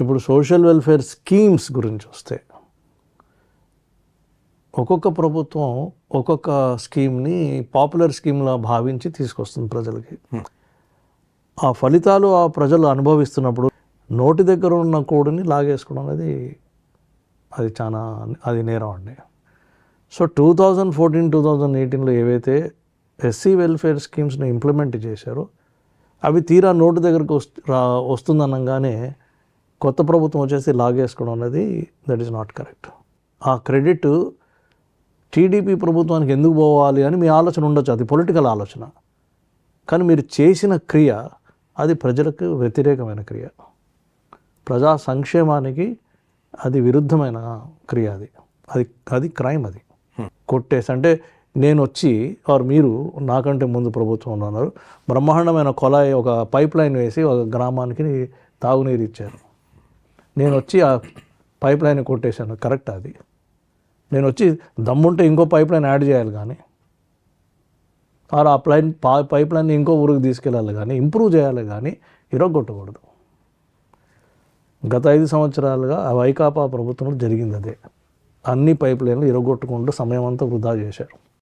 ఇప్పుడు social welfare schemes గురించి వస్తే ఒక్కొక్క ప్రభుత్వం ఒక్కొక్క స్కీమ్ని పాపులర్ స్కీమ్లా భావించి తీసుకొస్తుంది ప్రజలకి. ఆ ఫలితాలు ఆ ప్రజలు అనుభవిస్తున్నప్పుడు నోటి దగ్గర ఉన్న కోడిని లాగేసుకోవడం అనేది అది చాలా అది నేరం అండి. So two thousand fourteen two thousand ఎయిటీన్లో ఏవైతే ఎస్సీ వెల్ఫేర్ స్కీమ్స్ని ఇంప్లిమెంట్ చేశారో అవి తీరా నోటు దగ్గరకు వస్తు వస్తుందనగానే కొత్త ప్రభుత్వం వచ్చేసి లాగేసుకోవడం అనేది దట్ ఈస్ నాట్ కరెక్ట్ ఆ క్రెడిట్ టీడీపీ ప్రభుత్వానికి ఎందుకు పోవాలి అని మీ ఆలోచన ఉండొచ్చు. అది పొలిటికల్ ఆలోచన. కానీ మీరు చేసిన క్రియ అది ప్రజలకు వ్యతిరేకమైన క్రియ. ప్రజా సంక్షేమానికి అది విరుద్ధమైన క్రియ అది. అది అది క్రైమ్ అది. కొట్టేసి అంటే నేను వచ్చి ఆర్ మీరు నాకంటే ముందు ప్రభుత్వం ఉన్నారు బ్రహ్మాండమైన కొలాయి ఒక పైప్ లైన్ వేసి ఒక గ్రామానికి తాగునీరు ఇచ్చారు. నేను వచ్చి ఆ పైప్ లైన్ కొట్టేశాను. కరెక్ట్ అది. నేను వచ్చి దమ్ముంటే ఇంకో పైప్ లైన్ యాడ్ చేయాలి కానీ ఆర్ ఆ ప్లైన్ పా పైప్ లైన్ ఇంకో ఊరికి తీసుకెళ్ళాలి కానీ ఇంప్రూవ్ చేయాలి కానీ ఇరగొట్టకూడదు. గత ఐదు సంవత్సరాలుగా ఆ వైకాపా ప్రభుత్వంలో జరిగింది అదే. అన్ని పైప్ లైన్లు ఇరగొట్టుకుంటూ సమయం అంతా వృధా చేశారు.